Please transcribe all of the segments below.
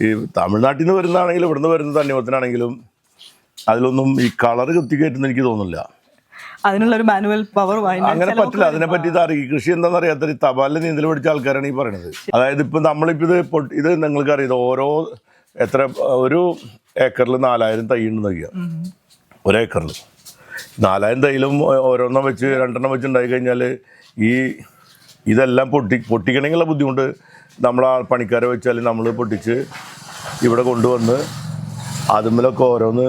ഈ തമിഴ്നാട്ടിൽ നിന്ന് വരുന്നതാണെങ്കിലും ഇവിടുന്ന് വരുന്ന തണ്ണിമത്തനാണെങ്കിലും അതിലൊന്നും ഈ കളർ കുത്തിക്കയറ്റുന്ന എനിക്ക് തോന്നുന്നില്ല. അതിനുള്ള ഒരു മാനുവൽ പവർ അങ്ങനെ പറ്റില്ല. അതിനെ പറ്റി ഇത് അറിയും കൃഷി എന്താണെന്ന് അറിയാത്ത ഈ തപാലിൽ നീന്തൽ പഠിച്ച ആൾക്കാരാണ് ഈ പറയുന്നത് അതായത് ഇപ്പം നമ്മളിപ്പോൾ ഇത് ഇത് നിങ്ങൾക്ക് അറിയാം ഓരോ എത്ര ഒരു ഏക്കറിൽ നാലായിരം തൈ ഉണ്ടെന്ന് ഒരു ഏക്കറിൽ നാലായിരം തൈയിലും ഓരോന്നും വെച്ച് രണ്ടെണ്ണം വെച്ച് ഉണ്ടായി കഴിഞ്ഞാൽ ഈ ഇതെല്ലാം പൊട്ടി പൊട്ടിക്കണമെങ്കിലുള്ള ബുദ്ധിമുട്ട് നമ്മൾ ആ പണിക്കാരെ വെച്ചാൽ നമ്മൾ പൊട്ടിച്ച് ഇവിടെ കൊണ്ടുവന്ന് അതുമ്മലൊക്കെ ഓരോന്ന്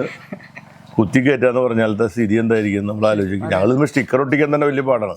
കുത്തി കയറ്റാന്ന് പറഞ്ഞാലത്തെ സ്ഥിതി എന്തായിരിക്കും നമ്മൾ ആലോചിക്കും. ഞങ്ങൾ സ്റ്റിക്കർ ഒട്ടിക്കാൻ തന്നെ വലിയ പാടാണ്.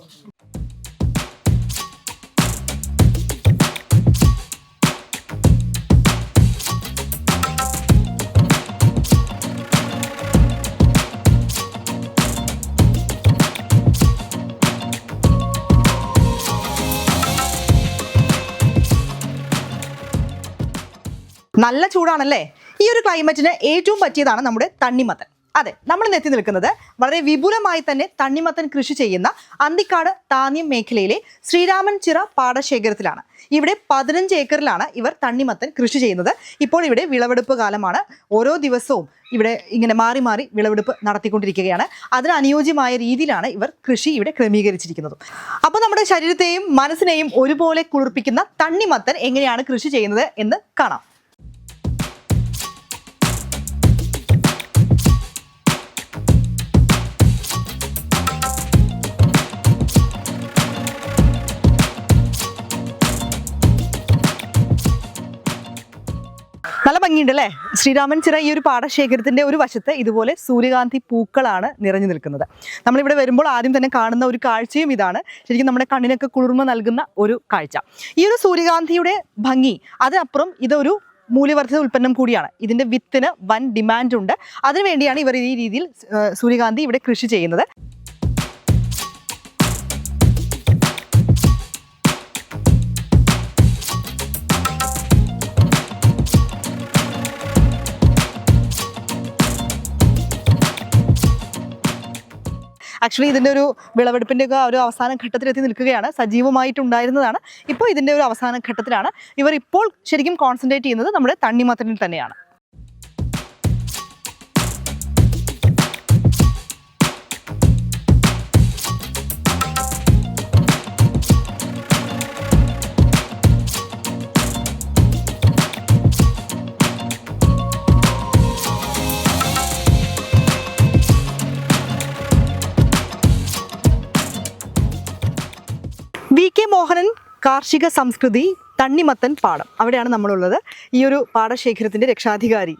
നല്ല ചൂടാണല്ലേ? ഈ ഒരു ക്ലൈമറ്റിന് ഏറ്റവും പറ്റിയതാണ് നമ്മുടെ തണ്ണിമത്തൻ. അതെ നമ്മൾ നെത്തി നിൽക്കുന്നത് വളരെ വിപുലമായി തന്നെ തണ്ണിമത്തൻ കൃഷി ചെയ്യുന്ന അന്തിക്കാട് താന്യം മേഖലയിലെ ശ്രീരാമൻ ചിറ പാടശേഖരത്തിലാണ്. ഇവിടെ പതിനഞ്ച് ഏക്കറിലാണ് ഇവർ തണ്ണിമത്തൻ കൃഷി ചെയ്യുന്നത്. ഇപ്പോൾ ഇവിടെ വിളവെടുപ്പ് കാലമാണ്. ഓരോ ദിവസവും ഇവിടെ ഇങ്ങനെ മാറി മാറി വിളവെടുപ്പ് നടത്തിക്കൊണ്ടിരിക്കുകയാണ്. അതിന് അനുയോജ്യമായ രീതിയിലാണ് ഇവർ കൃഷി ഇവിടെ ക്രമീകരിച്ചിരിക്കുന്നത്. അപ്പോൾ നമ്മുടെ ശരീരത്തെയും മനസ്സിനെയും ഒരുപോലെ കുളിർപ്പിക്കുന്ന തണ്ണിമത്തൻ എങ്ങനെയാണ് കൃഷി ചെയ്യുന്നത് എന്ന് കാണാം. നല്ല ഭംഗിയുണ്ട് അല്ലേ? ശ്രീരാമൻ ചിറ ഈ ഒരു പാടശേഖരത്തിന്റെ ഒരു വശത്ത് ഇതുപോലെ സൂര്യകാന്തി പൂക്കളാണ് നിറഞ്ഞു നിൽക്കുന്നത്. നമ്മളിവിടെ വരുമ്പോൾ ആദ്യം തന്നെ കാണുന്ന ഒരു കാഴ്ചയും ഇതാണ്. ശരിക്കും നമ്മുടെ കണ്ണിനൊക്കെ കുളിർമ നൽകുന്ന ഒരു കാഴ്ച. ഈ ഒരു സൂര്യകാന്തിയുടെ ഭംഗി അതിനപ്പുറം ഇതൊരു മൂല്യവർദ്ധിത ഉൽപ്പന്നം കൂടിയാണ്. ഇതിന്റെ വിത്തിന് വൻ ഡിമാൻഡ് ഉണ്ട്. അതിനുവേണ്ടിയാണ് ഇവർ ഈ രീതിയിൽ സൂര്യകാന്തി ഇവിടെ കൃഷി ചെയ്യുന്നത്. ആക്ച്വലി ഇതിന്റെ ഒരു വിളവെടുപ്പിന്റെ ഒക്കെ ഒരു അവസാന ഘട്ടത്തിലെത്തി നിൽക്കുകയാണ്. സജീവമായിട്ടുണ്ടായിരുന്നതാണ്. ഇപ്പോൾ ഇതിന്റെ ഒരു അവസാന ഘട്ടത്തിലാണ്. ഇവർ ഇപ്പോൾ ശരിക്കും കോൺസെൻട്രേറ്റ് ചെയ്യുന്നത് നമ്മുടെ തണ്ണിമത്തനിൽ തന്നെയാണ്. വി കെ മോഹനൻ കാർഷിക സംസ്കൃതി തണ്ണിമത്തൻ പാടം. അവിടെയാണ് നമ്മളുള്ളത്. ഈ ഒരു പാടശേഖരത്തിന്റെ രക്ഷാധികാരി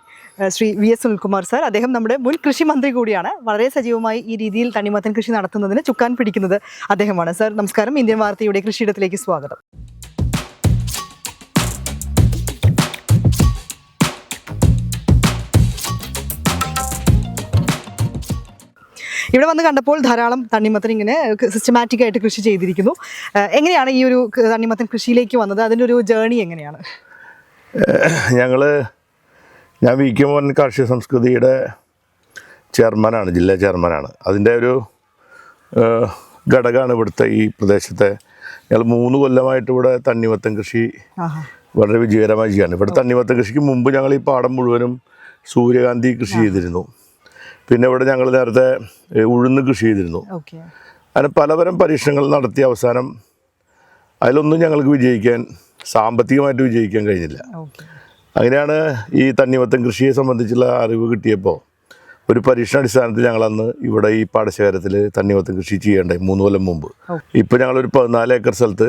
Shri V S Sunilkumar sir. അദ്ദേഹം നമ്മുടെ മുൻ കൃഷി മന്ത്രി കൂടിയാണ്. വളരെ സജീവമായി ഈ രീതിയിൽ തണ്ണിമത്തൻ കൃഷി നടത്തുന്നതിന് ചുക്കാൻ പിടിക്കുന്നത് അദ്ദേഹമാണ്. സാർ നമസ്കാരം. ഇന്ത്യൻ വാർത്തയുടെ കൃഷിയിടത്തിലേക്ക് സ്വാഗതം. ഇവിടെ വന്ന് കണ്ടപ്പോൾ ധാരാളം തണ്ണിമത്തൻ ഇങ്ങനെ സിസ്റ്റമാറ്റിക് ആയിട്ട് കൃഷി ചെയ്തിരിക്കുന്നു. എങ്ങനെയാണ് ഈ ഒരു തണ്ണിമത്തൻ കൃഷിയിലേക്ക് വന്നത്? അതിന്റെ ഒരു ജേണി എങ്ങനെയാണ്? ഞങ്ങൾ ഞാൻ വി കെ മോഹൻ കാർഷിക സംസ്കൃതിയുടെ ചെയർമാനാണ് ജില്ലാ ചെയർമാനാണ്. അതിന്റെ ഒരു ഘടകമാണ് ഇവിടുത്തെ ഈ പ്രദേശത്തെ. ഞങ്ങൾ മൂന്ന് കൊല്ലമായിട്ട് ഇവിടെ തണ്ണിമത്തൻ കൃഷി വളരെ വിജയകരമായി ചെയ്യാണ്. ഇവിടെ തണ്ണിമത്തൻ കൃഷിക്ക് മുമ്പ് ഞങ്ങൾ ഈ പാടം മുഴുവനും സൂര്യകാന്തി കൃഷി ചെയ്തിരുന്നു. പിന്നെ ഇവിടെ ഞങ്ങൾ നേരത്തെ ഉഴുന്ന് കൃഷി ചെയ്തിരുന്നു. അങ്ങനെ പലതരം പരീക്ഷണങ്ങൾ നടത്തിയ അവസാനം അതിലൊന്നും ഞങ്ങൾക്ക് വിജയിക്കാൻ സാമ്പത്തികമായിട്ട് വിജയിക്കാൻ കഴിഞ്ഞില്ല. അങ്ങനെയാണ് ഈ തണ്ണിമത്തൻ കൃഷിയെ സംബന്ധിച്ചുള്ള അറിവ് കിട്ടിയപ്പോൾ ഒരു പരീക്ഷണാടിസ്ഥാനത്തിൽ ഞങ്ങളന്ന് ഇവിടെ ഈ പാടശേഖരത്തിൽ തണ്ണിമത്തൻ കൃഷി ചെയ്യേണ്ടായി മൂന്ന് കൊല്ലം മുമ്പ്. ഇപ്പോൾ ഞങ്ങളൊരു പതിനാല് ഏക്കർ സ്ഥലത്ത്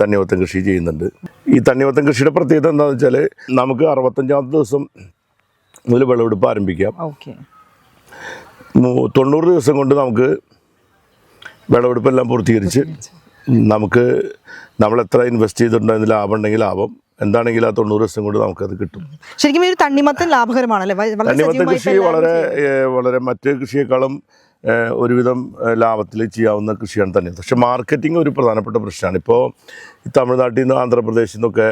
തണ്ണിമത്തൻ കൃഷി ചെയ്യുന്നുണ്ട്. ഈ തണ്ണിമത്തൻ കൃഷിയുടെ പ്രത്യേകത എന്താണെന്ന് വെച്ചാൽ നമുക്ക് അറുപത്തഞ്ചാമത്തെ ദിവസം മുതൽ വിളവെടുപ്പ് ആരംഭിക്കാം. തൊണ്ണൂറ് ദിവസം കൊണ്ട് നമുക്ക് വിളവെടുപ്പെല്ലാം പൂർത്തീകരിച്ച് നമുക്ക് നമ്മൾ എത്ര ഇൻവെസ്റ്റ് ചെയ്തിട്ടുണ്ടോ അതിന് ലാഭം ഉണ്ടെങ്കിൽ ലാഭം. എന്താണെങ്കിൽ ആ തൊണ്ണൂറ് ദിവസം കൊണ്ട് നമുക്കത് കിട്ടും. ശരിക്കും ഒരു തണ്ണിമത്തൻ ലാഭകരമാണല്ലേ? തണ്ണിമത്തൻ കൃഷി വളരെ വളരെ മറ്റ് കൃഷിയേക്കാളും ഒരുവിധം ലാഭത്തിൽ ചെയ്യാവുന്ന കൃഷിയാണ് തന്നെ പക്ഷെ മാർക്കറ്റിംഗ് ഒരു പ്രധാനപ്പെട്ട പ്രശ്നമാണ്. ഇപ്പോൾ തമിഴ്നാട്ടിൽ നിന്ന് ആന്ധ്രാപ്രദേശിൽ നിന്നൊക്കെ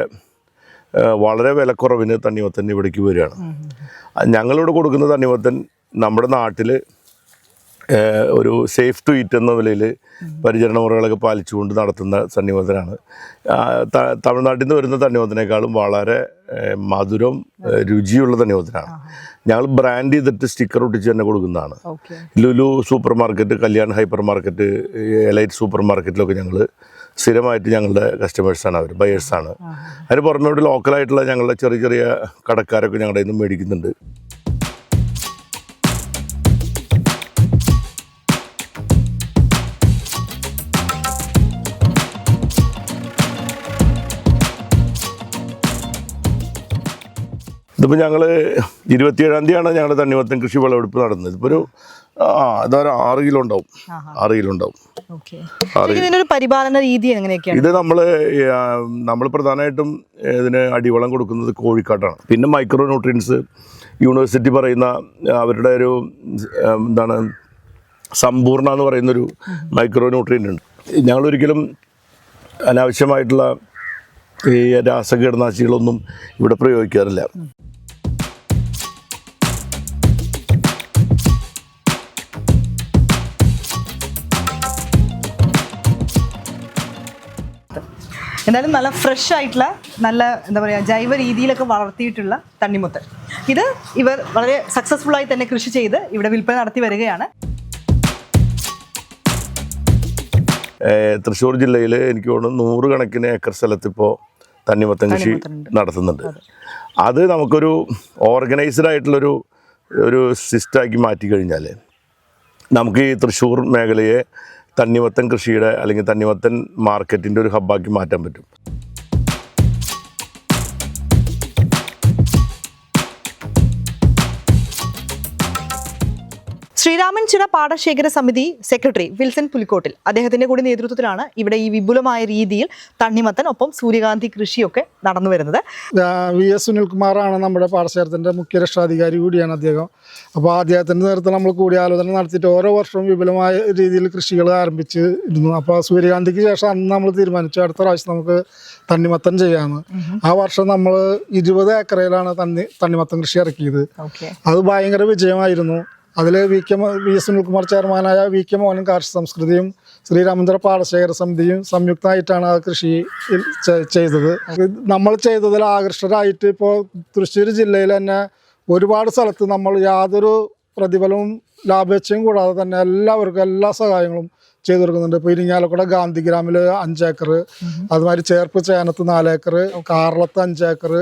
വളരെ വിലക്കുറവിന് തണ്ണിമത്തൻ ഇവിടേക്ക് വരികയാണ്. ഞങ്ങളിവിടെ കൊടുക്കുന്ന തണ്ണിമത്തൻ നമ്മുടെ നാട്ടിൽ ഒരു സേഫ് ടു ഈറ്റ് എന്ന നിലയിൽ പരിചരണ മുറകളൊക്കെ പാലിച്ചുകൊണ്ട് നടത്തുന്ന തണ്ണിമത്തനാണ് തമിഴ്നാട്ടിൽ നിന്ന് വരുന്ന തണ്ണിമത്തനേക്കാളും വളരെ മധുരം രുചിയുള്ള തണ്ണിമത്തനാണ് ഞങ്ങൾ ബ്രാൻഡ് ചെയ്തിട്ട് സ്റ്റിക്കർ ഒട്ടിച്ച് തന്നെ കൊടുക്കുന്നതാണ്. Lulu supermarket Kalyan hypermarket Elite super മാർക്കറ്റിലൊക്കെ ഞങ്ങൾ സ്ഥിരമായിട്ട് ഞങ്ങളുടെ കസ്റ്റമേഴ്സാണ് അവർ ബയേഴ്സാണ് അതിന് പുറമെ ഇവിടെ ലോക്കലായിട്ടുള്ള ഞങ്ങളുടെ ചെറിയ ചെറിയ കടക്കാരൊക്കെ ഞങ്ങളുടെ ഇന്ന് മേടിക്കുന്നുണ്ട്. ഇതിപ്പോൾ ഞങ്ങൾ ഇരുപത്തിയേഴാം തീയതിയാണ് ഞങ്ങളുടെ തണ്ണിമത്തൻ കൃഷി വിളവെടുപ്പ് നടന്നത്. ഇപ്പോൾ ഒരു ആ ഇതൊരു ആറ് കിലോ ഉണ്ടാവും. ആറ് കിലോ ഉണ്ടാവും. പരിപാലന രീതി എങ്ങനെയൊക്കെയാണ്? ഇത് നമ്മൾ നമ്മൾ പ്രധാനമായിട്ടും ഇതിന് അടിവളം കൊടുക്കുന്നത് കോഴിക്കാട്ടാണ്. പിന്നെ മൈക്രോ ന്യൂട്രിയൻസ് യൂണിവേഴ്സിറ്റി പറയുന്ന അവരുടെ ഒരു എന്താണ് സമ്പൂർണ എന്ന് പറയുന്നൊരു മൈക്രോ ന്യൂട്രിയന്റ് ഉണ്ട്. ഞങ്ങളൊരിക്കലും അനാവശ്യമായിട്ടുള്ള ഈ രാസകീടനാശികളൊന്നും ഇവിടെ പ്രയോഗിക്കാറില്ല. എന്തായാലും നല്ല ഫ്രഷ് ആയിട്ടുള്ള നല്ല എന്താ പറയുക ജൈവ രീതിയിലൊക്കെ വളർത്തിയിട്ടുള്ള തണ്ണിമുത്ത് ഇത് ഇവർ വളരെ സക്സസ്ഫുൾ ആയി തന്നെ കൃഷി ചെയ്ത് ഇവിടെ വിൽപ്പന നടത്തി വരികയാണ്. തൃശ്ശൂർ ജില്ലയിൽ എനിക്ക് തോന്നുന്നു നൂറുകണക്കിന് ഏക്കർ സ്ഥലത്ത് ഇപ്പോൾ തണ്ണിമത്തൻ കൃഷി നടത്തുന്നുണ്ട്. അത്. നമുക്കൊരു ഓർഗനൈസ്ഡ് ആയിട്ടുള്ളൊരു ഒരു സിസ്റ്റമാക്കി മാറ്റി കഴിഞ്ഞാൽ നമുക്ക് ഈ തൃശ്ശൂർ മേഖലയെ തണ്ണിമത്തൻ കൃഷിയുടെ അല്ലെങ്കിൽ തണ്ണിമത്തൻ മാർക്കറ്റിന്റെ ഒരു ഹബ്ബാക്കി മാറ്റാൻ പറ്റും. ശ്രീരാമൻ ചിറ പാടശേഖര സമിതി സെക്രട്ടറി വിൽസൺ പുലിക്കോട്ടിൽ അദ്ദേഹത്തിന്റെ കൂടി നേതൃത്വത്തിലാണ് ഇവിടെ ഈ വിപുലമായ രീതിയിൽ തണ്ണിമത്തൻ ഒപ്പം സൂര്യകാന്തി കൃഷിയൊക്കെ നടന്നു വരുന്നത്. വി എസ് സുനിൽകുമാറാണ് നമ്മുടെ പാടശേഖരത്തിന്റെ മുഖ്യ രക്ഷാധികാരി കൂടിയാണ് അദ്ദേഹം. അപ്പോൾ അദ്ദേഹത്തിന്റെ നേതൃത്വത്തിൽ നമ്മൾ കൂടി ആലോചന നടത്തിയിട്ട് ഓരോ വർഷവും വിപുലമായ രീതിയിൽ കൃഷികൾ ആരംഭിച്ചിരുന്നു. അപ്പോൾ സൂര്യകാന്തിക്ക് ശേഷം അന്ന് നമ്മൾ തീരുമാനിച്ചു അടുത്ത പ്രാവശ്യം നമുക്ക് തണ്ണിമത്തൻ ചെയ്യാമെന്ന് ആ വർഷം നമ്മൾ ഇരുപത് ഏക്കറയിലാണ് തണ്ണി തണ്ണിമത്തൻ കൃഷി ഇറക്കിയത്. അത് ഭയങ്കര വിജയമായിരുന്നു. അതിൽ V K V S Sunilkumar ചെയർമാനായ വി കെ മോഹൻ കാർഷിക സംസ്കൃതിയും ശ്രീരാമചന്ദ്ര പാടശേഖര സമിതിയും സംയുക്തമായിട്ടാണ് ആ കൃഷി ചെയ്തത്. നമ്മൾ ചെയ്തതിൽ ആകർഷകരായിട്ട് ഇപ്പോൾ തൃശ്ശൂർ ജില്ലയിൽ തന്നെ ഒരുപാട് സ്ഥലത്ത് നമ്മൾ യാതൊരു പ്രതിഫലവും ലാഭേച്ഛയും കൂടാതെ തന്നെ എല്ലാവർക്കും എല്ലാ സഹായങ്ങളും ചെയ്തു കൊടുക്കുന്നുണ്ട്. ഇപ്പോൾ ഇരിങ്ങാലക്കുട ഗാന്ധിഗ്രാമിൽ അഞ്ചേക്കർ അതുമാതിരി ചേർപ്പ് ചേനത്ത് നാലേക്കർ കാറളത്ത് അഞ്ചേക്കർ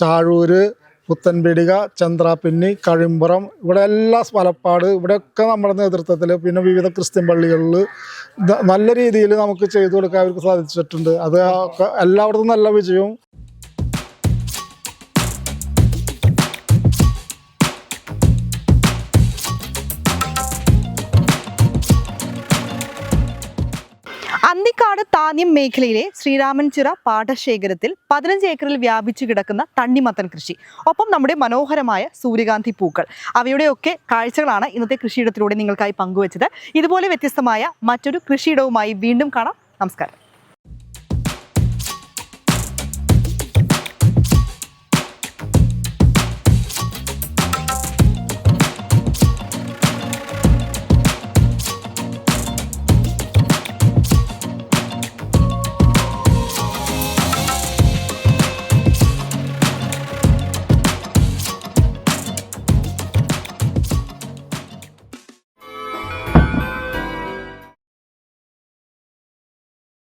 ചാഴൂര് പുത്തൻപീടിക ചന്ദ്രാപിന്നി കഴിമ്പുറം ഇവിടെ എല്ലാ മലപ്പാട് ഇവിടെയൊക്കെ നമ്മുടെ നേതൃത്വത്തിൽ പിന്നെ വിവിധ ക്രിസ്ത്യൻ പള്ളികളിൽ നല്ല രീതിയിൽ നമുക്ക് ചെയ്തു കൊടുക്കാൻ അവർക്ക് സാധിച്ചിട്ടുണ്ട്. അത് എല്ലായിടത്തും നല്ല വിജയവും അന്തിക്കാട് താന്യം മേഖലയിലെ ശ്രീരാമൻചിറ പാടശേഖരത്തിൽ പതിനഞ്ച് ഏക്കറിൽ വ്യാപിച്ചു കിടക്കുന്ന തണ്ണിമത്തൻ കൃഷി. ഒപ്പം നമ്മുടെ മനോഹരമായ സൂര്യകാന്തി പൂക്കൾ. അവയുടെയൊക്കെ കാഴ്ചകളാണ് ഇന്നത്തെ കൃഷിയിടത്തിലൂടെ നിങ്ങൾക്കായി പങ്കുവച്ചത്. ഇതുപോലെ വ്യത്യസ്തമായ മറ്റൊരു കൃഷിയിടവുമായി വീണ്ടും കാണാം. നമസ്കാരം.